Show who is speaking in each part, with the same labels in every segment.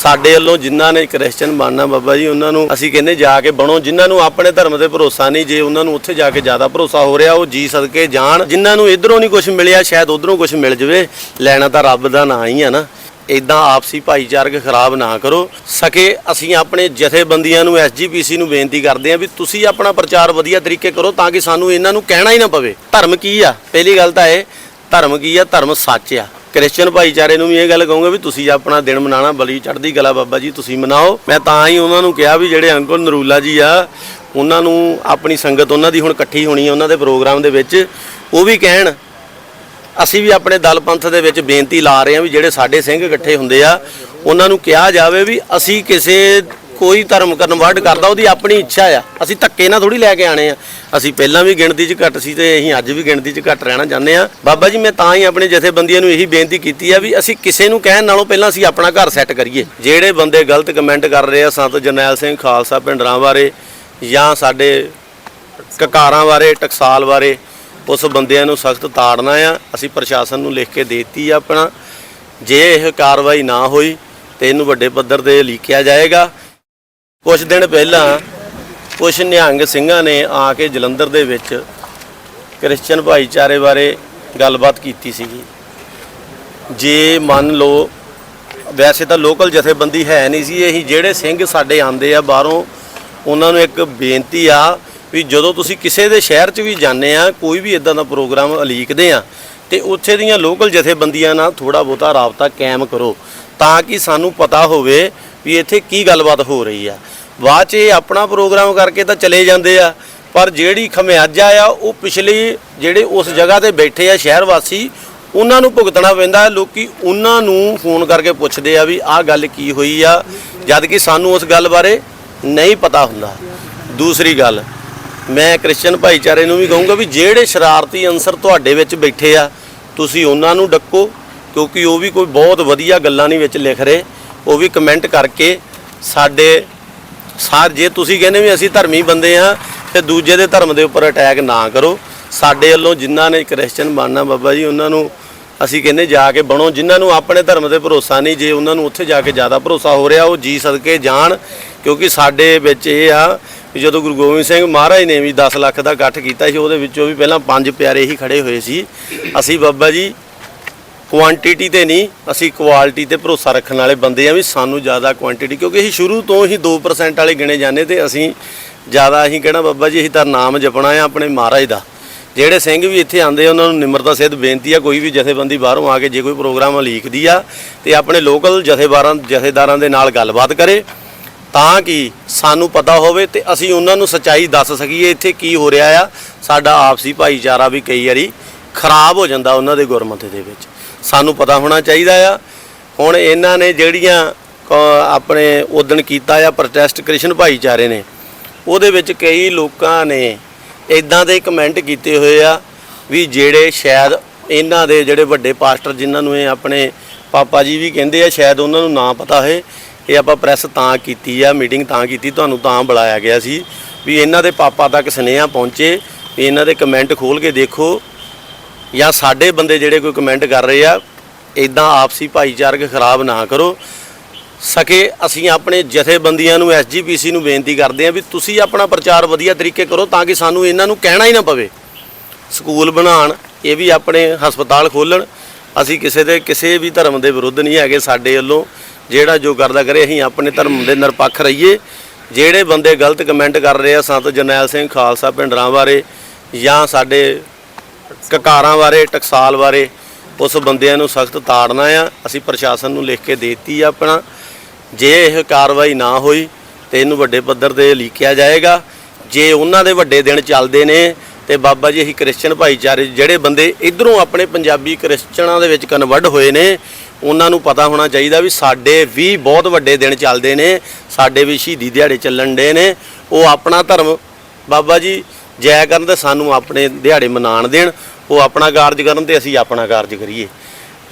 Speaker 1: ਸਾਡੇ ਵੱਲੋਂ ਜਿਨ੍ਹਾਂ ਨੇ ਕ੍ਰਿਸਚਨ ਬਣਨਾ ਬਾਬਾ ਜੀ, ਉਹਨਾਂ ਨੂੰ ਅਸੀਂ ਕਹਿੰਦੇ ਜਾ ਕੇ ਬਣੋ। ਜਿਨ੍ਹਾਂ ਨੂੰ ਆਪਣੇ ਧਰਮ ਤੇ ਭਰੋਸਾ ਨਹੀਂ, ਜੇ ਉਹਨਾਂ ਨੂੰ ਉੱਥੇ ਜਾ ਕੇ ਜ਼ਿਆਦਾ ਭਰੋਸਾ ਹੋ ਰਿਹਾ, ਉਹ ਜੀ ਸਦਕੇ ਜਾਣ। ਜਿਨ੍ਹਾਂ ਨੂੰ ਇਧਰੋਂ ਨਹੀਂ ਕੁਝ ਮਿਲਿਆ, ਸ਼ਾਇਦ ਉਧਰੋਂ ਕੁਝ ਮਿਲ ਜਵੇ। ਲੈਣਾ ਤਾਂ ਰੱਬ ਦਾ ਨਾਂ ਹੀ ਆ ਨਾ। ਇਦਾਂ ਆਪਸੀ ਭਾਈਚਾਰਕ ਖਰਾਬ ਨਾ ਕਰੋ। ਸਕੇ ਅਸੀਂ ਆਪਣੇ ਜਥੇਬੰਦੀਆਂ ਨੂੰ ਐਸਜੀਪੀਸੀ ਨੂੰ ਬੇਨਤੀ ਕਰਦੇ ਹਾਂ ਵੀ ਤੁਸੀਂ ਆਪਣਾ ਪ੍ਰਚਾਰ ਵਧੀਆ ਤਰੀਕੇ ਕਰੋ ਤਾਂ ਕਿ ਸਾਨੂੰ ਇਹਨਾਂ ਨੂੰ ਕਹਿਣਾ ਹੀ ਨਾ ਪਵੇ। ਧਰਮ ਕੀ ਆ? ਪਹਿਲੀ ਗੱਲ ਤਾਂ ਇਹ, ਧਰਮ ਕੀ ਆ? ਧਰਮ ਸੱਚ ਆ। ਕ੍ਰਿਸਚੀਅਨ ਭਾਈਚਾਰੇ ਨੂੰ ਵੀ ਇਹ ਗੱਲ ਕਹੂੰਗਾ ਵੀ ਤੁਸੀਂ ਆਪਣਾ ਦਿਨ ਮਨਾਣਾ, ਬਲੀ ਚੜ੍ਹਦੀ ਕਲਾ ਬਾਬਾ ਜੀ, ਤੁਸੀਂ ਮਨਾਓ। ਮੈਂ ਤਾਂ ਹੀ ਉਹਨਾਂ ਨੂੰ ਕਿਹਾ ਵੀ ਜਿਹੜੇ ਅੰਕਲ ਨਰੂਲਾ ਜੀ ਆ, ਉਹਨਾਂ ਨੂੰ ਆਪਣੀ ਸੰਗਤ ਉਹਨਾਂ ਦੀ ਹੁਣ ਇਕੱਠੀ ਹੋਣੀ ਹੈ ਉਹਨਾਂ ਦੇ ਪ੍ਰੋਗਰਾਮ ਦੇ ਵਿੱਚ, ਉਹ ਵੀ ਕਹਿਣ, ਅਸੀਂ ਵੀ ਆਪਣੇ ਦਲ ਪੰਥ ਦੇ ਵਿੱਚ ਬੇਨਤੀ ਲਾ ਰਹੇ ਹਾਂ ਵੀ ਜਿਹੜੇ ਸਾਡੇ ਸਿੰਘ ਇਕੱਠੇ ਹੁੰਦੇ ਆ, ਉਹਨਾਂ ਨੂੰ ਕਿਹਾ ਜਾਵੇ ਵੀ ਅਸੀਂ ਕਿਸੇ ਕੋਈ ਧਰਮ ਕਨਵਰਟ ਕਰਦਾ, ਉਹਦੀ ਆਪਣੀ ਇੱਛਾ ਆ। ਅਸੀਂ ਧੱਕੇ ਨਾਲ ਥੋੜੀ ਲੈ ਕੇ ਆਣੇ ਆ। ਅਸੀਂ ਪਹਿਲਾਂ ਵੀ ਗਿਣਤੀ 'ਚ ਘੱਟ ਸੀ ਤੇ ਅਸੀਂ ਅੱਜ ਵੀ ਗਿਣਤੀ 'ਚ ਘੱਟ ਰਹਿਣਾ ਚਾਹੁੰਦੇ ਆ। ਬਾਬਾ ਜੀ, ਮੈਂ ਤਾਂ ਹੀ ਆਪਣੇ ਜਥੇਬੰਦੀਆਂ ਨੂੰ ਇਹੀ ਬੇਨਤੀ ਕੀਤੀ ਆ ਵੀ ਅਸੀਂ ਕਿਸੇ ਨੂੰ ਕਹਿਣ ਨਾਲੋਂ ਪਹਿਲਾਂ ਅਸੀਂ ਆਪਣਾ ਘਰ ਸੈੱਟ ਕਰੀਏ। ਜਿਹੜੇ ਬੰਦੇ ਗਲਤ ਕਮੈਂਟ ਕਰ ਰਹੇ ਆ, ਸੰਤ ਜਰਨੈਲ ਸਿੰਘ ਖਾਲਸਾ ਪਿੰਡਰਾਂ ਬਾਰੇ ਜਾਂ ਸਾਡੇ ਕਕਾਰਾਂ ਬਾਰੇ, ਟਕਸਾਲ ਬਾਰੇ, ਉਸ ਬੰਦਿਆਂ ਨੂੰ ਸਖਤ ਤਾੜਨਾ ਆ। ਅਸੀਂ ਪ੍ਰਸ਼ਾਸਨ ਨੂੰ ਲਿਖ ਕੇ ਦੇਤੀ ਆ ਆਪਣਾ। ਜੇ ਇਹ ਕਾਰਵਾਈ ਨਾ ਹੋਈ ਤੇ ਇਹਨੂੰ ਵੱਡੇ ਪੱਧਰ ਤੇ ਲੀਕਿਆ ਜਾਏਗਾ। ਕੁਝ ਦਿਨ ਪਹਿਲਾਂ ਕੁਝ ਨਿਹੰਗ ਸਿੰਘਾਂ ਨੇ ਆ ਕੇ ਜਲੰਧਰ ਦੇ ਵਿੱਚ ਕ੍ਰਿਸਚੀਅਨ ਭਾਈਚਾਰੇ ਬਾਰੇ ਗੱਲਬਾਤ ਕੀਤੀ ਸੀਗੀ। ਜੇ ਮੰਨ ਲਓ, ਵੈਸੇ ਤਾਂ ਲੋਕਲ ਜਥੇਬੰਦੀ ਹੈ ਨਹੀਂ ਸੀ ਇਹ, ਜਿਹੜੇ ਸਿੰਘ ਸਾਡੇ ਆਂਦੇ ਆ ਬਾਹਰੋਂ, ਉਹਨਾਂ ਨੂੰ ਇੱਕ ਬੇਨਤੀ ਆ ਵੀ ਜਦੋਂ ਤੁਸੀਂ ਕਿਸੇ ਦੇ ਸ਼ਹਿਰ 'ਚ ਵੀ ਜਾਂਦੇ ਆ, ਕੋਈ ਵੀ ਇਦਾਂ ਦਾ ਪ੍ਰੋਗਰਾਮ ਉਲੀਕਦੇ ਆ, ਤੇ ਉੱਥੇ ਦੀਆਂ ਲੋਕਲ ਜਥੇਬੰਦੀਆਂ ਨਾਲ ਥੋੜਾ ਬਹੁਤਾ ਰਾਬਤਾ ਕਾਇਮ ਕਰੋ, ਤਾਂ ਕਿ ਸਾਨੂੰ ਪਤਾ ਹੋਵੇ ਵੀ ਇੱਥੇ ਕੀ ਗੱਲਬਾਤ ਹੋ ਰਹੀ ਆ। ਬਾਅਦ 'ਚ ਇਹ ਆਪਣਾ ਪ੍ਰੋਗਰਾਮ ਕਰਕੇ ਤਾਂ ਚਲੇ ਜਾਂਦੇ ਆ। ਪਰ ਜਿਹੜੀ ਖਮਿਆਜਾ ਆ, ਉਹ ਪਿਛਲੀ ਜਿਹੜੇ ਉਸ ਜਗ੍ਹਾ ਤੇ ਬੈਠੇ ਆ ਸ਼ਹਿਰ ਵਾਸੀ, ਉਹਨਾਂ ਨੂੰ ਭੁਗਤਣਾ ਪੈਂਦਾ। ਲੋਕੀ ਉਹਨਾਂ ਨੂੰ ਫੋਨ ਕਰਕੇ ਪੁੱਛਦੇ ਆ ਵੀ ਆਹ ਗੱਲ ਕੀ ਹੋਈ ਆ। ਜਦ ਕਿ ਸਾਨੂੰ ਉਸ ਗੱਲ ਬਾਰੇ ਨਹੀਂ ਪਤਾ ਹੁੰਦਾ। ਦੂਸਰੀ ਗੱਲ, ਮੈਂ ਕ੍ਰਿਸਚੀਅਨ ਭਾਈਚਾਰੇ ਨੂੰ ਵੀ ਕਹੂੰਗਾ ਵੀ ਜਿਹੜੇ ਸ਼ਰਾਰਤੀ ਅੰਸਰ ਤੁਹਾਡੇ ਵਿੱਚ ਬੈਠੇ ਆ, ਤੁਸੀਂ ਉਹਨਾਂ ਨੂੰ ਡੱਕੋ, ਕਿਉਂਕਿ ਉਹ ਵੀ ਕੋਈ ਬਹੁਤ ਵਧੀਆ ਗੱਲਾਂ ਨਹੀਂ ਵਿੱਚ ਲਿਖ ਰਹੇ। ਉਹ ਵੀ ਕਮੈਂਟ ਕਰਕੇ ਸਾਡੇ ਸਾਰ ਜੇ ਤੁਸੀਂ ਕਹਿੰਦੇ ਵੀ ਅਸੀਂ ਧਰਮੀ ਬੰਦੇ ਆ ਤੇ ਦੂਜੇ ਦੇ ਧਰਮ ਦੇ ਉੱਪਰ ਅਟੈਕ ਨਾ ਕਰੋ। ਸਾਡੇ ਵੱਲੋਂ ਜਿਨ੍ਹਾਂ ਨੇ ਕ੍ਰਿਸਚੀਅਨ ਬਣਨਾ ਬਾਬਾ ਜੀ, ਉਹਨਾਂ ਨੂੰ ਅਸੀਂ ਕਹਿੰਦੇ ਜਾ ਕੇ ਬਣੋ। ਜਿਨ੍ਹਾਂ ਨੂੰ ਆਪਣੇ ਧਰਮ ਤੇ ਭਰੋਸਾ ਨਹੀਂ, ਜੇ ਉਹਨਾਂ ਨੂੰ ਉੱਥੇ ਜਾ ਕੇ ਜ਼ਿਆਦਾ ਭਰੋਸਾ ਹੋ ਰਿਹਾ, ਉਹ ਜੀ ਸਦਕੇ ਜਾਣ। ਕਿਉਂਕਿ ਸਾਡੇ ਵਿੱਚ ਇਹ ਆ ਵੀ ਜਦੋਂ ਗੁਰੂ ਗੋਬਿੰਦ ਸਿੰਘ ਮਹਾਰਾਜ ਨੇ ਵੀ 10 ਲੱਖ ਦਾ ਇਕੱਠ ਕੀਤਾ ਸੀ, ਉਹਦੇ ਵਿੱਚੋਂ ਵੀ ਪਹਿਲਾਂ ਪੰਜ ਪਿਆਰੇ ਹੀ ਖੜੇ ਹੋਏ ਸੀ। ਅਸੀਂ ਬਾਬਾ ਜੀ ਕੁਆਂਟੀਟੀ ਤੇ ਨਹੀਂ, ਅਸੀਂ ਕੁਆਲਿਟੀ ਤੇ ਭਰੋਸਾ ਰੱਖਣ ਵਾਲੇ ਬੰਦੇ ਆ ਵੀ ਸਾਨੂੰ ਜ਼ਿਆਦਾ ਕੁਆਂਟੀਟੀ ਕਿਉਂਕਿ ਅਸੀਂ ਸ਼ੁਰੂ ਤੋਂ ਹੀ 2% ਵਾਲੇ ਗਿਣੇ ਜਾਂਦੇ ਤੇ ਅਸੀਂ ਜ਼ਿਆਦਾ ਅਸੀਂ ਕਹਿਣਾ ਬਾਬਾ ਜੀ, ਅਸੀਂ ਤਾਂ ਨਾਮ ਜਪਣਾ ਆ ਆਪਣੇ ਮਹਾਰਾਜ ਦਾ। ਜਿਹੜੇ ਸਿੰਘ ਵੀ ਇੱਥੇ ਆਉਂਦੇ ਆ, ਉਹਨਾਂ ਨੂੰ ਨਿਮਰਤਾ, ਸਹਿਤ ਬੇਨਤੀ ਆ, ਕੋਈ ਵੀ ਜਥੇਬੰਦੀ ਬਾਹਰੋਂ ਆ ਕੇ ਜੇ ਕੋਈ ਪ੍ਰੋਗਰਾਮ ਲੀਕਦੀ ਆ ਤੇ ਆਪਣੇ ਲੋਕਲ ਜਥੇਬਾਰਾਂ, ਜਥੇਦਾਰਾਂ ਦੇ ਨਾਲ ਗੱਲਬਾਤ ਕਰੇ, ਤਾਂ ਕਿ ਸਾਨੂੰ ਪਤਾ ਹੋਵੇ ਤੇ ਅਸੀਂ ਉਹਨਾਂ ਨੂੰ ਸੱਚਾਈ ਦੱਸ ਸਕੀਏ ਇੱਥੇ ਕੀ ਹੋ ਰਿਹਾ ਆ। ਸਾਡਾ ਆਪਸੀ ਭਾਈਚਾਰਾ ਵੀ ਕਈ ਵਾਰੀ ਖਰਾਬ ਹੋ ਜਾਂਦਾ ਉਹਨਾਂ ਦੇ ਗੁਰਮਤਿ ਦੇ ਵਿੱਚ। ਸਾਨੂੰ ਪਤਾ ਹੋਣਾ ਚਾਹੀਦਾ ਆ। ਹੁਣ ਇਹਨਾਂ ਨੇ ਜਿਹੜੀਆਂ ਕ- ਆਪਣੇ ਉਦਣ ਕੀਤਾ ਆ ਪ੍ਰੋਟੈਸਟ ਕ੍ਰਿਸ਼ਨ ਭਾਈਚਾਰੇ ਨੇ, ਉਹਦੇ ਵਿੱਚ ਕਈ ਲੋਕਾਂ ਨੇ ਇਦਾਂ ਦੇ ਕਮੈਂਟ ਕੀਤੇ ਹੋਏ ਆ ਵੀ ਜਿਹੜੇ ਸ਼ਾਇਦ ਇਹਨਾਂ ਦੇ ਜਿਹੜੇ ਵੱਡੇ ਪਾਸਟਰ ਜਿਨ੍ਹਾਂ ਨੂੰ ਇਹ ਆਪਣੇ ਪਾਪਾ ਜੀ ਵੀ ਕਹਿੰਦੇ ਆ, ਸ਼ਾਇਦ ਉਹਨਾਂ ਨੂੰ ਨਾ ਪਤਾ ਹੋਏ, ਇਹ ਆਪਾਂ ਪ੍ਰੈਸ ਤਾਂ ਕੀਤੀ ਆ ਮੀਟਿੰਗ ਤਾਂ ਕੀਤੀ, ਤੁਹਾਨੂੰ ਤਾਂ ਬੁਲਾਇਆ ਗਿਆ ਸੀ ਵੀ ਇਹਨਾਂ ਦੇ ਪਾਪਾ ਤੱਕ ਸੁਨੇਹਾ ਪਹੁੰਚੇ, ਵੀ ਇਹਨਾਂ ਦੇ ਕਮੈਂਟ ਖੋਲ ਕੇ ਦੇਖੋ। ਜਾਂ ਸਾਡੇ ਬੰਦੇ ਜਿਹੜੇ ਕੋਈ ਕਮੈਂਟ ਕਰ ਰਹੇ ਆ ਇਦਾਂ ਆਪਸੀ ਭਾਈਚਾਰਕ ਖਰਾਬ ਨਾ ਕਰੋ। ਸਕੇ ਅਸੀਂ ਆਪਣੇ ਜਥੇਬੰਦੀਆਂ ਨੂੰ ਐਸਜੀਪੀਸੀ ਨੂੰ ਬੇਨਤੀ ਕਰਦੇ ਹਾਂ ਵੀ ਤੁਸੀਂ ਆਪਣਾ ਪ੍ਰਚਾਰ ਵਧੀਆ ਤਰੀਕੇ ਕਰੋ ਤਾਂ ਕਿ ਸਾਨੂੰ ਇਹਨਾਂ ਨੂੰ ਕਹਿਣਾ ਹੀ ਨਾ ਪਵੇ। ਸਕੂਲ ਬਣਾਉਣ, ਇਹ ਵੀ ਆਪਣੇ ਹਸਪਤਾਲ ਖੋਲਣ ਅਸੀਂ ਕਿਸੇ ਦੇ, ਕਿਸੇ ਵੀ ਧਰਮ ਦੇ ਵਿਰੁੱਧ ਨਹੀਂ ਹੈਗੇ ਸਾਡੇ ਵੱਲੋਂ। ਜਿਹੜਾ ਜੋ ਕਰਦਾ ਕਰੇ, ਅਸੀਂ ਆਪਣੇ ਧਰਮ ਦੇ ਨਿਰਪੱਖ ਰਹੀਏ। ਜਿਹੜੇ ਬੰਦੇ ਗਲਤ ਕਮੈਂਟ ਕਰ ਰਹੇ ਆ, ਸੰਤ ਜਰਨੈਲ ਸਿੰਘ ਖਾਲਸਾ ਪਿੰਡਰਾਂ ਬਾਰੇ ਜਾਂ ਸਾਡੇ ਕਕਾਰਾਂ ਬਾਰੇ, ਟਕਸਾਲ ਬਾਰੇ ਉਸ ਬੰਦਿਆਂ ਨੂੰ ਸਖਤ ਤਾੜਨਾ ਆ। ਅਸੀਂ ਪ੍ਰਸ਼ਾਸਨ ਨੂੰ ਲਿਖ ਕੇ ਦੇਤੀ ਆ ਆਪਣਾ। ਜੇ ਇਹ ਕਾਰਵਾਈ ਨਾ ਹੋਈ ਤੇ ਇਹਨੂੰ ਵੱਡੇ ਪੱਧਰ ਤੇ ਲੀਕਿਆ ਜਾਏਗਾ। ਜੇ ਉਹਨਾਂ ਦੇ ਵੱਡੇ ਦਿਨ ਚੱਲਦੇ ਨੇ ਤੇ ਬਾਬਾ ਜੀ, ਅਸੀਂ ਕ੍ਰਿਸਚੀਅਨ ਭਾਈਚਾਰੇ ਜਿਹੜੇ ਬੰਦੇ ਇਧਰੋਂ ਆਪਣੇ ਪੰਜਾਬੀ ਕ੍ਰਿਸਚਨਾਂ ਦੇ ਵਿੱਚ ਕਨਵਰਟ ਹੋਏ ਨੇ, ਉਹਨਾਂ ਨੂੰ ਪਤਾ ਹੋਣਾ ਚਾਹੀਦਾ ਵੀ ਸਾਡੇ ਵੀ ਬਹੁਤ ਵੱਡੇ ਦਿਨ ਚੱਲਦੇ ਨੇ, ਸਾਡੇ ਵੀ ਸ਼ਹੀਦੀ ਦਿਹਾੜੇ ਚੱਲਣ ਦੇ ਨੇ। ਉਹ ਆਪਣਾ ਧਰਮ ਬਾਬਾ ਜੀ ਜੈ ਕਰਨ ਤੇ ਸਾਨੂੰ ਆਪਣੇ ਦਿਹਾੜੇ ਮਨਾਣ ਦੇਣ, ਉਹ ਆਪਣਾ ਕਾਰਜ ਕਰਨ ਤੇ ਅਸੀਂ ਆਪਣਾ ਕਾਰਜ ਕਰੀਏ।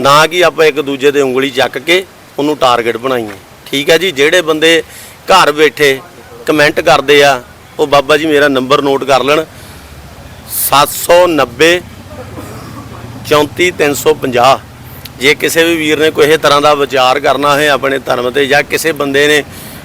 Speaker 1: ਨਾ ਕਿ ਆਪਾਂ ਇੱਕ ਦੂਜੇ ਦੇ ਉਂਗਲੀ ਚੱਕ ਕੇ ਉਹਨੂੰ ਟਾਰਗੇਟ ਬਣਾਈਏ। ਠੀਕ ਹੈ ਜੀ? ਜਿਹੜੇ ਬੰਦੇ ਘਰ ਬੈਠੇ ਕਮੈਂਟ ਕਰਦੇ ਆ, ਉਹ ਬਾਬਾ ਜੀ ਮੇਰਾ ਨੰਬਰ ਨੋਟ ਕਰ ਲੈਣ। 790 34350 ਜੇ ਕਿਸੇ ਵੀ ਵੀਰ ਨੇ ਕੋਈ ਇਹ ਤਰ੍ਹਾਂ ਦਾ ਵਿਚਾਰ ਕਰਨਾ ਹੈ ਆਪਣੇ ਧਰਮ ਤੇ ਜਾਂ ਕਿਸੇ ਬੰਦੇ ਨੇ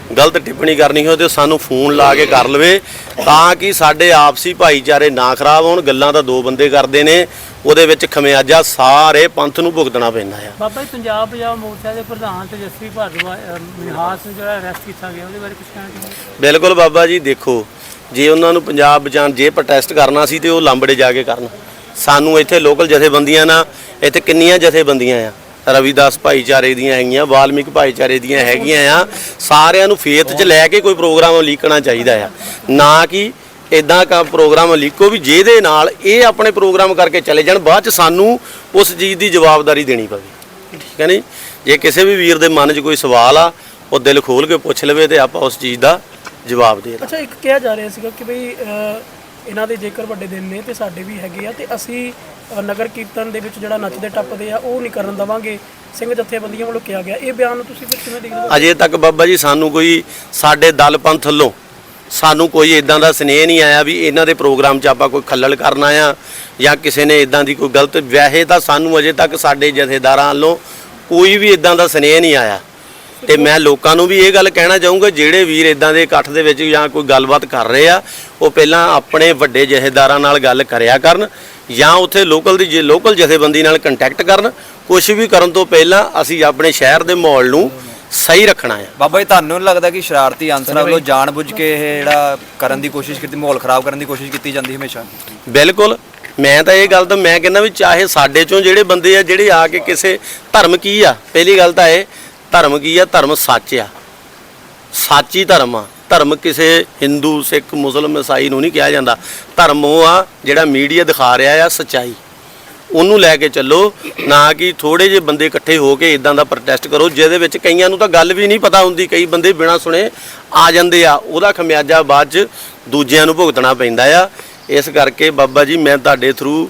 Speaker 1: ਗਲਤ ਟਿੱਪਣੀ ਕਰਨੀ ਹੋਵੇ ਤੇ ਸਾਨੂੰ ਫੋਨ ਲਾ ਕੇ ਕਰ ਲਵੇ ਤਾਂ ਕਿ ਸਾਡੇ ਆਪਸੀ ਭਾਈਚਾਰੇ ਨਾ ਖਰਾਬ ਹੋਣ ਗੱਲਾਂ ਤਾਂ ਦੋ ਬੰਦੇ ਕਰਦੇ ਨੇ ਉਹਦੇ ਵਿੱਚ ਖਮਿਆਜਾ ਸਾਰੇ ਪੰਥ ਨੂੰ ਭੁਗਤਣਾ ਪੈਂਦਾ ਆ।
Speaker 2: ਬਾਬਾ ਜੀ ਪੰਜਾਬ ਪੰਜਾਬ ਮੋਰਚਾ ਦੇ ਪ੍ਰਧਾਨ ਤੇਜਸਵੀ ਭਾਰਦਵਾ ਮਿਨਹਾਸ ਨੂੰ ਜਿਹੜਾ ਅਰੈਸਟ ਕੀਤਾ ਗਿਆ ਉਹਦੇ ਬਾਰੇ ਕੁਝ ਕਹਿਣਾ ਚਾਹੁੰਦੇ
Speaker 1: ਬਿਲਕੁਲ ਬਾਬਾ ਜੀ ਦੇਖੋ ਜੇ ਉਹਨਾਂ ਨੂੰ ਪੰਜਾਬ ਬਚਾਉਣ ਜੇ ਪ੍ਰੋਟੈਸਟ ਕਰਨਾ ਸੀ ਤੇ ਉਹ ਲਾਂਬੜੇ ਜਾ ਕੇ ਕਰਨ। ਸਾਨੂੰ ਇੱਥੇ ਲੋਕਲ ਜਥੇਬੰਦੀਆਂ ਨਾ ਇੱਥੇ ਕਿੰਨੀਆਂ ਜਥੇਬੰਦੀਆਂ ਆ? ਰਵਿਦਾਸ ਭਾਈਚਾਰੇ ਦੀਆਂ ਹੈਗੀਆਂ, ਵਾਲਮੀਕ ਭਾਈਚਾਰੇ ਦੀਆਂ ਹੈਗੀਆਂ ਆ। ਸਾਰਿਆਂ ਨੂੰ ਫੇਥ 'ਚ ਲੈ ਕੇ ਕੋਈ ਪ੍ਰੋਗਰਾਮ ਲੀਕਣਾ ਚਾਹੀਦਾ ਆ। ਨਾ ਕਿ ਇਦਾਂ ਕਾ ਪ੍ਰੋਗਰਾਮ ਲੀਕੋ ਵੀ ਜਿਹਦੇ ਨਾਲ ਇਹ ਆਪਣੇ ਪ੍ਰੋਗਰਾਮ ਕਰਕੇ ਚਲੇ ਜਾਣ, ਬਾਅਦ 'ਚ ਸਾਨੂੰ ਉਸ ਚੀਜ਼ ਦੀ ਜਵਾਬਦਾਰੀ ਦੇਣੀ ਪਵੇ। ਠੀਕ ਹੈ ਨਹੀਂ ਜੇ ਕਿਸੇ ਵੀ ਵੀਰ ਦੇ ਮਨ 'ਚ ਕੋਈ ਸਵਾਲ ਆ, ਉਹ ਦਿਲ ਖੋਲ ਕੇ ਪੁੱਛ ਲਵੇ ਤੇ ਆਪਾਂ ਉਸ ਚੀਜ਼ ਦਾ ਜਵਾਬ ਦੇ ਦਾਂ
Speaker 3: ਅੱਛਾ, ਇੱਕ ਕਿਹਾ ਜਾ ਰਿਹਾ ਸੀਗਾ ਕਿ ਬਈ ਇਹਨਾਂ ਦੇ ਜੇਕਰ ਵੱਡੇ ਦਿਨ ਨੇ ਤੇ ਸਾਡੇ ਵੀ ਹੈਗੇ ਆ ਤੇ ਅਸੀਂ ਨਗਰ ਕੀਰਤਨ ਦੇ ਵਿੱਚ ਜਿਹੜਾ ਨੱਚਦੇ ਟੱਪਦੇ ਆ, ਉਹ ਨਹੀਂ ਕਰਨ ਦਵਾਂਗੇ। ਸਿੰਘ ਜਥੇਬੰਦੀਆਂ ਵੱਲੋਂ ਕਿਹਾ ਗਿਆ। ਇਹ ਬਿਆਨ ਨੂੰ ਤੁਸੀਂ ਫਿਰ ਕਿਵੇਂ ਦੇਖਦੇ ਹੋ?
Speaker 1: ਅਜੇ ਤੱਕ ਬਾਬਾ ਜੀ, ਸਾਨੂੰ ਕੋਈ ਸਾਡੇ ਦਲ ਪੰਥ ਵੱਲੋਂ ਸਾਨੂੰ ਕੋਈ ਇਦਾਂ ਦਾ ਸਨੇਹ ਨਹੀਂ ਆਇਆ ਵੀ ਇਹਨਾਂ ਦੇ ਪ੍ਰੋਗਰਾਮ 'ਚ ਆਪਾਂ ਕੋਈ ਖੱਲਲ ਕਰਨਾ ਆ ਜਾਂ ਕਿਸੇ ਨੇ ਇਦਾਂ ਦੀ ਕੋਈ ਗਲਤ, ਵੈਸੇ ਤਾਂ ਸਾਨੂੰ ਅਜੇ ਤੱਕ ਸਾਡੇ ਜਥੇਦਾਰਾਂ ਵੱਲੋਂ ਕੋਈ ਵੀ ਇਦਾਂ ਦਾ ਸਨੇਹ ਨਹੀਂ ਆਇਆ। ਤੇ ਮੈਂ ਲੋਕਾਂ ਨੂੰ ਵੀ ਇਹ ਗੱਲ ਕਹਿਣਾ ਚਾਹੂੰਗਾ ਜਿਹੜੇ ਵੀਰ ਇਦਾਂ ਦੇ ਇਕੱਠ ਦੇ ਵਿੱਚ ਜਾਂ ਕੋਈ ਗੱਲਬਾਤ ਕਰ ਰਹੇ ਆ ਉਹ ਪਹਿਲਾਂ ਆਪਣੇ ਵੱਡੇ ਜਥੇਦਾਰਾਂ ਨਾਲ ਗੱਲ ਕਰਿਆ ਕਰਨ ਜਾਂ ਉੱਥੇ ਲੋਕਲ ਦੀ ਜੇ ਲੋਕਲ ਜਥੇਬੰਦੀ ਨਾਲ ਕੰਟੈਕਟ ਕਰਨ। ਕੁਝ ਵੀ ਕਰਨ ਤੋਂ ਪਹਿਲਾਂ ਅਸੀਂ ਆਪਣੇ ਸ਼ਹਿਰ ਦੇ ਮਾਹੌਲ ਨੂੰ ਸਹੀ ਰੱਖਣਾ ਆ।
Speaker 4: ਬਾਬਾ ਜੀ ਤੁਹਾਨੂੰ ਨਹੀਂ ਲੱਗਦਾ ਕਿ ਸ਼ਰਾਰਤੀ ਅਨਸਰਾਂ ਵੱਲੋਂ ਜਾਣਬੁੱਝ ਕੇ ਇਹ ਜਿਹੜਾ ਕਰਨ ਦੀ ਕੋਸ਼ਿਸ਼ ਕੀਤੀ ਮਾਹੌਲ ਖਰਾਬ ਕਰਨ ਦੀ ਕੋਸ਼ਿਸ਼ ਕੀਤੀ ਜਾਂਦੀ ਹਮੇਸ਼ਾ?
Speaker 1: ਬਿਲਕੁਲ। ਮੈਂ ਤਾਂ ਇਹ ਗੱਲ ਤਾਂ ਮੈਂ ਕਹਿੰਦਾ ਵੀ ਚਾਹੇ ਸਾਡੇ ਚੋਂ ਜਿਹੜੇ ਬੰਦੇ ਆ ਜਿਹੜੇ ਆ ਕੇ ਕਿਸੇ ਧਰਮ ਕੀ ਆ ਪਹਿਲੀ ਗੱਲ ਤਾਂ ਇਹ ਧਰਮ ਕੀ ਆ? ਧਰਮ ਸੱਚ ਆ। ਸੱਚੀ ਧਰਮ ਆ। ਧਰਮ ਕਿਸੇ ਹਿੰਦੂ, ਸਿੱਖ, ਮੁਸਲਮ, ਈਸਾਈ ਨੂੰ ਨਹੀਂ ਕਿਹਾ ਜਾਂਦਾ। ਧਰਮ ਉਹ ਆ ਜਿਹੜਾ ਮੀਡੀਆ ਦਿਖਾ ਰਿਹਾ ਆ ਸੱਚਾਈ। ਉਹਨੂੰ ਲੈ ਕੇ ਚੱਲੋ, ਨਾ ਕਿ ਥੋੜੇ ਜਿਹੇ ਬੰਦੇ ਇਕੱਠੇ ਹੋ ਕੇ ਇਦਾਂ ਦਾ ਪ੍ਰੋਟੈਸਟ ਕਰੋ, ਜਿਹਦੇ ਵਿੱਚ ਕਈਆਂ ਨੂੰ ਤਾਂ ਗੱਲ ਵੀ ਨਹੀਂ ਪਤਾ ਹੁੰਦੀ, ਕਈ ਬੰਦੇ ਬਿਨਾਂ ਸੁਣੇ ਆ ਜਾਂਦੇ ਆ। ਉਹਦਾ ਖਮਿਆਜਾ ਬਾਅਦ ਚ ਦੂਜਿਆਂ ਨੂੰ ਭੁਗਤਣਾ ਪੈਂਦਾ ਆ। ਇਸ ਕਰਕੇ ਬਾਬਾ ਜੀ, ਮੈਂ ਤੁਹਾਡੇ ਥਰੂ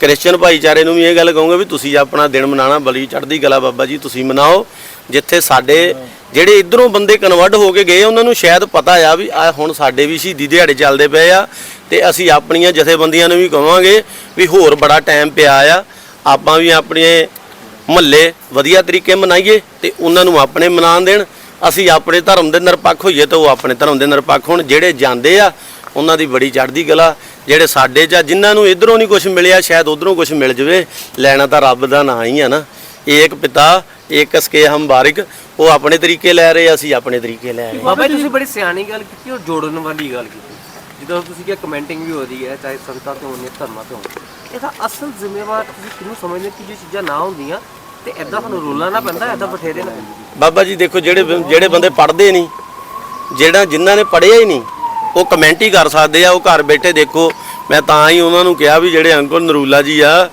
Speaker 1: ਕ੍ਰਿਸਚੀਅਨ ਭਾਈਚਾਰੇ ਨੂੰ ਵੀ ਇਹ ਗੱਲ ਕਹੂੰਗਾ ਵੀ ਤੁਸੀਂ ਆਪਣਾ ਦਿਨ ਮਨਾਣਾ, ਬਲੀ ਚੜ੍ਹਦੀ ਕਲਾ ਬਾਬਾ ਜੀ, ਤੁਸੀਂ ਮਨਾਓ, ਜਿੱਥੇ ਸਾਡੇ ਜਿਹੜੇ ਇਧਰੋਂ ਬੰਦੇ ਕਨਵਰਟ ਹੋ ਕੇ ਗਏ, ਉਹਨਾਂ ਨੂੰ ਸ਼ਾਇਦ ਪਤਾ ਆ ਵੀ ਆ ਹੁਣ ਸਾਡੇ ਵੀ ਸ਼ਹੀਦੀ ਦਿਹਾੜੇ ਚੱਲਦੇ ਪਏ ਆ ਤੇ ਅਸੀਂ ਆਪਣੀਆਂ ਜਥੇਬੰਦੀਆਂ ਨੂੰ ਵੀ ਕਹਾਂਗੇ ਵੀ ਹੋਰ ਬੜਾ ਟਾਈਮ ਪਿਆ ਆ, ਆਪਾਂ ਵੀ ਆਪਣੇ ਮਹੱਲੇ ਵਧੀਆ ਤਰੀਕੇ ਮਨਾਈਏ ਤੇ ਉਹਨਾਂ ਨੂੰ ਆਪਣੇ ਮਨਾਉਣ ਦੇਣ, ਅਸੀਂ ਆਪਣੇ ਧਰਮ ਦੇ ਨਿਰਪੱਖ ਹੋਈਏ ਤਾਂ ਉਹ ਆਪਣੇ ਧਰਮ ਦੇ ਨਿਰਪੱਖ ਹੋਣ, ਜਿਹੜੇ ਜਾਂਦੇ ਆ, ਉਹਨਾਂ ਦੀ ਬੜੀ ਚੜ੍ਹਦੀ ਕਲਾ ਜਿਹੜੇ ਸਾਡੇ ਚ ਜਿਨ੍ਹਾਂ ਨੂੰ ਇਧਰੋਂ ਨਹੀਂ ਕੁਝ ਮਿਲਿਆ ਸ਼ਾਇਦ ਉਧਰੋਂ ਕੁਝ ਮਿਲ ਜਵੇ ਲੈਣਾ ਤਾਂ ਰੱਬ ਦਾ ਨਾਂ ਹੀ ਆ ਨਾ। ਏਕ ਪਿਤਾ ਏਕ ਸਕੇ ਹਮ ਬਾਰਿਕ ਉਹ ਆਪਣੇ ਤਰੀਕੇ ਲੈ ਰਹੇ ਅਸੀਂ ਆਪਣੇ ਤਰੀਕੇ ਲੈ ਰਹੇ
Speaker 5: ਬਾਬਾ ਜੀ ਤੁਸੀਂ ਬੜੀ ਸਿਆਣੀ ਗੱਲ ਕੀਤੀ ਔਰ ਜੋੜਨ ਵਾਲੀ ਗੱਲ ਕੀਤੀ। ਜਦੋਂ ਤੁਸੀਂ ਕਿਹਾ ਕਮੈਂਟਿੰਗ ਵੀ ਹੋ ਰਹੀ ਹੈ ਚਾਹੇ ਸੰਗਤਾਂ ਤੋਂ ਹੋਣ ਧਰਮਾਂ ਤੋਂ ਹੋਣ। ਇਹਦਾ ਅਸਲ ਜ਼ਿੰਮੇਵਾਰ ਤੁਸੀਂ ਕਿਹਨੂੰ ਸਮਝਦੇ ਕਿ ਜੇ ਚੀਜ਼ਾਂ ਨਾ ਹੁੰਦੀਆਂ ਤੇ ਐਦਾਂ ਸਾਨੂੰ ਰੋਲਾ ਨਾ ਪੈਂਦਾ ਐਦਾਂ ਬਠੇਰੇ ਨਾ ਪੈਂਦੇ।
Speaker 1: ਬਾਬਾ ਜੀ ਦੇਖੋ ਜਿਹੜੇ ਜਿਹੜੇ ਬੰਦੇ ਪੜ੍ਹਦੇ ਨਹੀਂ ਜਿਹੜਾ ਜਿਨ੍ਹਾਂ ਨੇ ਪੜ੍ਹਿਆ ਹੀ ਨਹੀਂ ਉਹ ਕਮੈਂਟ ਹੀ ਕਰ ਸਕਦੇ ਆ, ਉਹ ਘਰ ਬੈਠੇ ਦੇਖੋ। ਮੈਂ ਤਾਂ ਹੀ ਉਹਨਾਂ ਨੂੰ ਕਿਹਾ ਵੀ ਜਿਹੜੇ ਅੰਕਲ ਨਰੂਲਾ ਜੀ ਆ,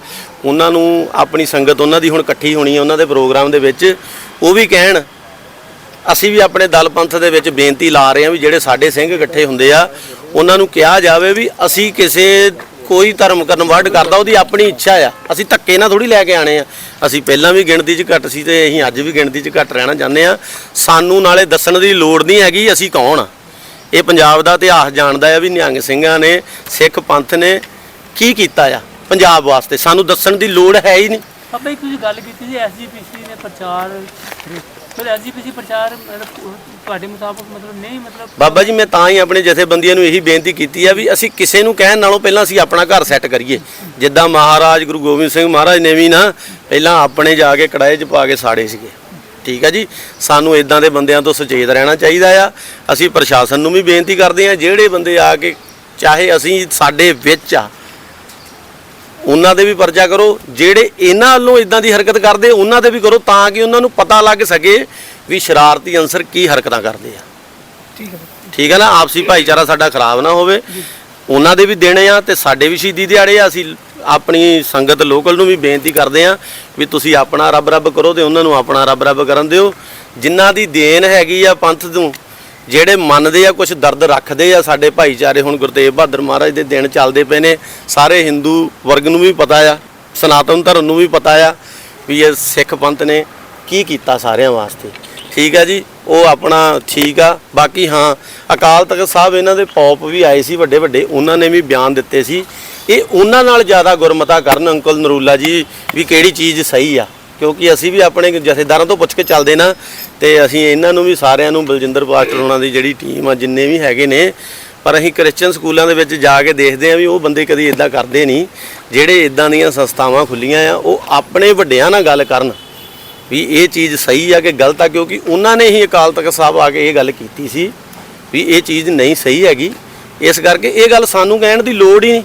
Speaker 1: ਉਹਨਾਂ ਨੂੰ ਆਪਣੀ ਸੰਗਤ ਉਹਨਾਂ ਦੀ ਹੁਣ ਇਕੱਠੀ ਹੋਣੀ ਆ, ਉਹਨਾਂ ਦੇ ਪ੍ਰੋਗਰਾਮ ਦੇ ਵਿੱਚ, ਉਹ ਵੀ ਕਹਿਣ, ਅਸੀਂ ਵੀ ਆਪਣੇ ਦਲ ਪੰਥ ਦੇ ਵਿੱਚ ਬੇਨਤੀ ਲਾ ਰਹੇ ਹਾਂ ਵੀ ਜਿਹੜੇ ਸਾਡੇ ਸਿੰਘ ਇਕੱਠੇ ਹੁੰਦੇ ਆ, ਉਹਨਾਂ ਨੂੰ ਕਿਹਾ ਜਾਵੇ ਵੀ ਅਸੀਂ ਕਿਸੇ ਕੋਈ ਧਰਮ ਕਨਵਰਟ ਕਰਦਾ, ਉਹਦੀ ਆਪਣੀ ਇੱਛਾ ਆ। ਅਸੀਂ ਧੱਕੇ ਨਾਲ ਥੋੜੀ ਲੈ ਕੇ ਆਣੇ ਆ। ਅਸੀਂ ਪਹਿਲਾਂ ਵੀ ਗਿਣਤੀ 'ਚ ਘੱਟ ਸੀ ਤੇ ਅਸੀਂ ਅੱਜ ਵੀ ਗਿਣਤੀ 'ਚ ਘੱਟ ਰਹਿਣਾ ਚਾਹੁੰਦੇ ਆ। ਸਾਨੂੰ ਨਾਲੇ ਦੱਸਣ ਦੀ ਲੋੜ ਨਹੀਂ ਹੈਗੀ, ਅਸੀਂ ਕੌਣ ਆ? ਇਹ ਪੰਜਾਬ ਦਾ ਇਤਿਹਾਸ ਜਾਣਦਾ ਆ ਵੀ ਨਿਹੰਗ ਸਿੰਘਾਂ ਨੇ ਸਿੱਖ ਪੰਥ ਨੇ ਕੀ ਕੀਤਾ ਆ ਪੰਜਾਬ ਵਾਸਤੇ? ਸਾਨੂੰ ਦੱਸਣ ਦੀ ਲੋੜ ਹੈ ਹੀ ਨਹੀਂ।
Speaker 2: ਬਾਬਾ ਜੀ ਤੁਸੀਂ ਗੱਲ ਕੀਤੀ ਸੀ ਐਸਜੀਪੀਸੀ ਨੇ ਪ੍ਰਚਾਰ ਫਿਰ ਐਸਜੀਪੀਸੀ ਪ੍ਰਚਾਰ ਤੁਹਾਡੇ ਮੁਤਾਬਕ ਮਤਲਬ ਨਹੀਂ ਮਤਲਬ
Speaker 1: ਬਾਬਾ ਜੀ ਮੈਂ ਤਾਂ ਹੀ ਆਪਣੇ ਜਥੇਬੰਦੀਆਂ ਨੂੰ ਇਹੀ ਬੇਨਤੀ ਕੀਤੀ ਆ ਵੀ ਅਸੀਂ ਕਿਸੇ ਨੂੰ ਕਹਿਣ ਨਾਲੋਂ ਪਹਿਲਾਂ ਅਸੀਂ ਆਪਣਾ ਘਰ ਸੈੱਟ ਕਰੀਏ। ਜਿੱਦਾਂ ਮਹਾਰਾਜ ਗੁਰੂ ਗੋਬਿੰਦ ਸਿੰਘ ਮਹਾਰਾਜ ਨੇ ਵੀ ਨਾ ਪਹਿਲਾਂ ਆਪਣੇ ਜਾ ਕੇ ਕੜਾਏ 'ਚ ਪਾ ਕੇ ਸਾੜੇ ਸੀਗੇ। ਠੀਕ ਆ ਜੀ। ਸਾਨੂੰ ਇਦਾਂ ਦੇ ਬੰਦਿਆਂ ਤੋਂ ਸੁਚੇਤ ਰਹਿਣਾ ਚਾਹੀਦਾ ਆ। ਅਸੀਂ ਪ੍ਰਸ਼ਾਸਨ ਨੂੰ ਵੀ ਬੇਨਤੀ ਕਰਦੇ ਆ ਜਿਹੜੇ ਬੰਦੇ ਆ ਕੇ ਚਾਹੇ ਅਸੀਂ ਸਾਡੇ ਵਿੱਚ ਆ ਉਹਨਾਂ ਦੇ ਵੀ ਪਰਚਾ ਕਰੋ। ਜਿਹੜੇ ਇਹਨਾਂ ਵੱਲੋਂ ਇਦਾਂ ਦੀ ਹਰਕਤ ਕਰਦੇ ਉਹਨਾਂ ਦੇ ਵੀ ਕਰੋ ਤਾਂ ਕਿ ਉਹਨਾਂ ਨੂੰ ਪਤਾ ਲੱਗ ਸਕੇ ਵੀ ਸ਼ਰਾਰਤੀ ਅਨਸਰ ਕੀ ਹਰਕਤਾਂ ਕਰਦੇ ਆ।
Speaker 3: ਠੀਕ ਹੈ
Speaker 1: ਠੀਕ ਹੈ ਨਾ? ਆਪਸੀ ਭਾਈਚਾਰਾ ਸਾਡਾ ਖਰਾਬ ਨਾ ਹੋਵੇ। ਉਹਨਾਂ ਦੇ ਵੀ ਦੇਣੇ ਆ ਤੇ ਸਾਡੇ ਵੀ ਸ਼ਹੀਦੀ ਦਿਹਾੜੇ ਆ। ਅਸੀਂ ਆਪਣੀ ਸੰਗਤ ਲੋਕਲ ਨੂੰ ਵੀ ਬੇਨਤੀ ਕਰਦੇ ਆ ਵੀ ਤੁਸੀਂ ਆਪਣਾ ਰੱਬ ਰੱਬ ਕਰੋ ਤੇ ਉਹਨਾਂ ਨੂੰ ਆਪਣਾ ਰੱਬ ਰੱਬ ਕਰਨ ਦਿਓ। ਜਿਨ੍ਹਾਂ ਦੀ ਦੇਣ ਹੈਗੀ ਆ ਪੰਥ ਨੂੰ, ਜਿਹੜੇ ਮੰਨਦੇ ਆ ਕੁਝ ਦਰਦ ਰੱਖਦੇ ਆ ਸਾਡੇ ਭਾਈਚਾਰੇ, ਹੁਣ ਗੁਰਤੇਗ ਬਹਾਦਰ ਮਹਾਰਾਜ ਦੇ ਦਿਨ ਚੱਲਦੇ ਪਏ ਨੇ, ਸਾਰੇ ਹਿੰਦੂ ਵਰਗ ਨੂੰ ਵੀ ਪਤਾ ਆ, ਸਨਾਤਨ ਧਰਮ ਨੂੰ ਵੀ ਪਤਾ ਆ ਵੀ ਇਹ ਸਿੱਖ ਪੰਥ ਨੇ ਕੀ ਕੀਤਾ ਸਾਰਿਆਂ ਵਾਸਤੇ। ਠੀਕ ਆ ਜੀ, ਉਹ ਆਪਣਾ ਠੀਕ ਆ, ਬਾਕੀ ਹਾਂ, ਅਕਾਲ ਤਖਤ ਸਾਹਿਬ ਇਹਨਾਂ ਦੇ ਪੌਪ ਵੀ ਆਏ ਸੀ ਵੱਡੇ ਵੱਡੇ ਉਹਨਾਂ ਨੇ ਵੀ ਬਿਆਨ ਦਿੱਤੇ ਸੀ ਇਹ ਉਹਨਾਂ ਨਾਲ ਜ਼ਿਆਦਾ ਗੁਰਮਤਾ ਕਰਨ ਅੰਕਲ ਨਰੂਲਾ ਜੀ ਵੀ ਕਿਹੜੀ ਚੀਜ਼ ਸਹੀ ਆ। ਕਿਉਂਕਿ ਅਸੀਂ ਵੀ ਆਪਣੇ ਜਥੇਦਾਰਾਂ ਤੋਂ ਪੁੱਛ ਕੇ ਚੱਲਦੇ ਨਾ ਤੇ ਅਸੀਂ ਇਹਨਾਂ ਨੂੰ ਵੀ ਸਾਰਿਆਂ ਨੂੰ ਬਲਜਿੰਦਰ ਪਾਸਟਰ ਉਹਨਾਂ ਦੀ ਜਿਹੜੀ ਟੀਮ ਆ, ਜਿੰਨੇ ਵੀ ਹੈਗੇ ਨੇ, ਪਰ ਅਸੀਂ ਕ੍ਰਿਸਚੀਅਨ ਸਕੂਲਾਂ ਦੇ ਵਿੱਚ ਜਾ ਕੇ ਦੇਖਦੇ ਆ ਵੀ ਉਹ ਬੰਦੇ ਕਦੀ ਇਦਾਂ ਕਰਦੇ ਨਹੀਂ। ਜਿਹੜੇ ਇਦਾਂ ਦੀਆਂ ਸੰਸਥਾਵਾਂ ਖੁੱਲੀਆਂ ਆ, ਉਹ ਆਪਣੇ ਵੱਡਿਆਂ ਨਾਲ ਗੱਲ ਕਰਨ ਵੀ ਇਹ ਚੀਜ਼ ਸਹੀ ਆ ਕਿ ਗਲਤ ਆ, ਕਿਉਂਕਿ ਉਹਨਾਂ ਨੇ ਹੀ ਅਕਾਲ ਤਖਤ ਸਾਹਿਬ ਆ ਕੇ ਇਹ ਗੱਲ ਕੀਤੀ ਸੀ ਵੀ ਇਹ ਚੀਜ਼ ਨਹੀਂ ਸਹੀ ਹੈਗੀ। ਇਸ ਕਰਕੇ ਇਹ ਗੱਲ ਸਾਨੂੰ ਕਹਿਣ ਦੀ ਲੋੜ ਹੀ ਨਹੀਂ।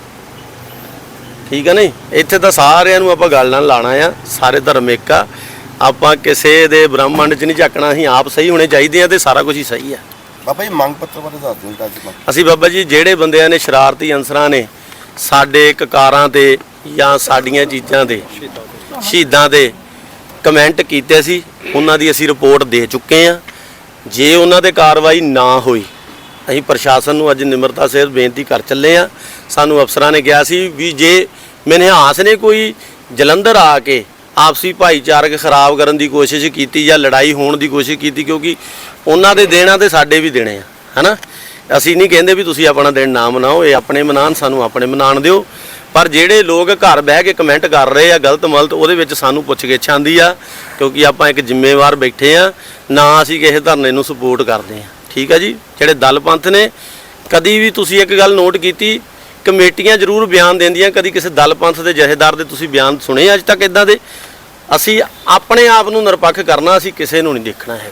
Speaker 1: ਠੀਕ ਹੈ ਨਹੀਂ? ਇੱਥੇ ਤਾਂ ਸਾਰਿਆਂ ਨੂੰ ਆਪਾਂ ਗੱਲ ਨਾਲ ਲਾਣਾ ਆ ਸਾਰੇ ਧਰਮ ਇੱਕ ਆ। ਆਪਾਂ ਕਿਸੇ ਦੇ ਬ੍ਰਹਮੰਡ 'ਚ ਨਹੀਂ ਝਾਕਣਾ ਅਸੀਂ ਆਪ ਸਹੀ ਹੋਣੇ ਚਾਹੀਦੇ ਆ ਤੇ ਸਾਰਾ ਕੁਝ ਹੀ ਸਹੀ ਆ।
Speaker 6: ਬਾਬਾ ਜੀ ਮੰਗ ਪੱਤਰ ਬਾਰੇ ਦੱਸ ਦਿਓ ਮੰਗ
Speaker 1: ਅਸੀਂ ਬਾਬਾ ਜੀ ਜਿਹੜੇ ਬੰਦਿਆਂ ਨੇ ਸ਼ਰਾਰਤੀ ਅਨਸਰਾਂ ਨੇ ਸਾਡੇ ਕਕਾਰਾਂ ਤੇ ਜਾਂ ਸਾਡੀਆਂ ਚੀਜ਼ਾਂ ਤੇ ਸ਼ਹੀਦਾਂ ਦੇ ਕਮੈਂਟ ਕੀਤੇ ਸੀ ਉਹਨਾਂ ਦੀ ਅਸੀਂ ਰਿਪੋਰਟ ਦੇ ਚੁੱਕੇ ਆ। ਜੇ ਉਹਨਾਂ ਤੇ ਕਾਰਵਾਈ ਨਾ ਹੋਈ ਅਸੀਂ ਪ੍ਰਸ਼ਾਸਨ ਨੂੰ ਅੱਜ ਨਿਮਰਤਾ ਸਹਿਤ ਬੇਨਤੀ ਕਰ ਚੱਲੇ ਆ ਸਾਨੂੰ ਅਫਸਰਾਂ ਨੇ ਕਿਹਾ ਸੀ ਵੀ ਜੇ ਮਨਿਹਾਸ ਨੇ ਕੋਈ ਜਲੰਧਰ ਆ ਕੇ ਆਪਸੀ ਭਾਈਚਾਰਕ ਖਰਾਬ ਕਰਨ ਦੀ ਕੋਸ਼ਿਸ਼ ਕੀਤੀ ਜਾਂ ਲੜਾਈ ਹੋਣ ਦੀ ਕੋਸ਼ਿਸ਼ ਕੀਤੀ, ਕਿਉਂਕਿ ਉਹਨਾਂ ਦੇ ਦੇਣਾ ਤੇ ਸਾਡੇ ਵੀ ਦੇਣੇ ਆ, ਹਨਾ? ਅਸੀਂ ਨਹੀਂ ਕਹਿੰਦੇ ਵੀ ਤੁਸੀਂ ਆਪਣਾ ਦਿਨ ਨਾ ਮਨਾਓ, ਇਹ ਆਪਣੇ ਮਨਾਉਣ ਸਾਨੂੰ ਆਪਣੇ ਮਨਾਉਣ ਦਿਓ। ਪਰ ਜਿਹੜੇ ਲੋਕ ਘਰ ਬਹਿ ਕੇ ਕਮੈਂਟ ਕਰ ਰਹੇ ਆ, ਗਲਤ ਮਲਤ, ਉਹਦੇ ਵਿੱਚ ਸਾਨੂੰ ਪੁੱਛ ਗਿੱਛ ਆਂਦੀ ਆ, ਕਿਉਂਕਿ ਆਪਾਂ ਇੱਕ ਜ਼ਿੰਮੇਵਾਰ ਬੈਠੇ ਆ, ਨਾ ਅਸੀਂ ਕਿਸੇ ਧਰਨੇ ਨੂੰ ਸਪੋਰਟ ਕਰਦੇ ਆ। ਠੀਕ ਆ ਜੀ? ਜਿਹੜੇ ਦਲ ਪੰਥ ਨੇ, ਕਦੀ ਵੀ ਤੁਸੀਂ ਇੱਕ ਗੱਲ ਨੋਟ ਕੀਤੀ, ਕਮੇਟੀਆਂ ਜ਼ਰੂਰ ਬਿਆਨ ਦਿੰਦੀਆਂ, ਕਦੀ ਕਿਸੇ ਦਲ ਪੰਥ ਦੇ ਜਥੇਦਾਰ ਦੇ ਤੁਸੀਂ ਬਿਆਨ ਸੁਣੇ ਅੱਜ ਤੱਕ ਇਦਾਂ ਦੇ? ਅਸੀਂ ਆਪਣੇ ਆਪ ਨੂੰ ਨਿਰਪੱਖ ਕਰਨਾ, ਅਸੀਂ ਕਿਸੇ ਨੂੰ ਨਹੀਂ ਦੇਖਣਾ ਹੈ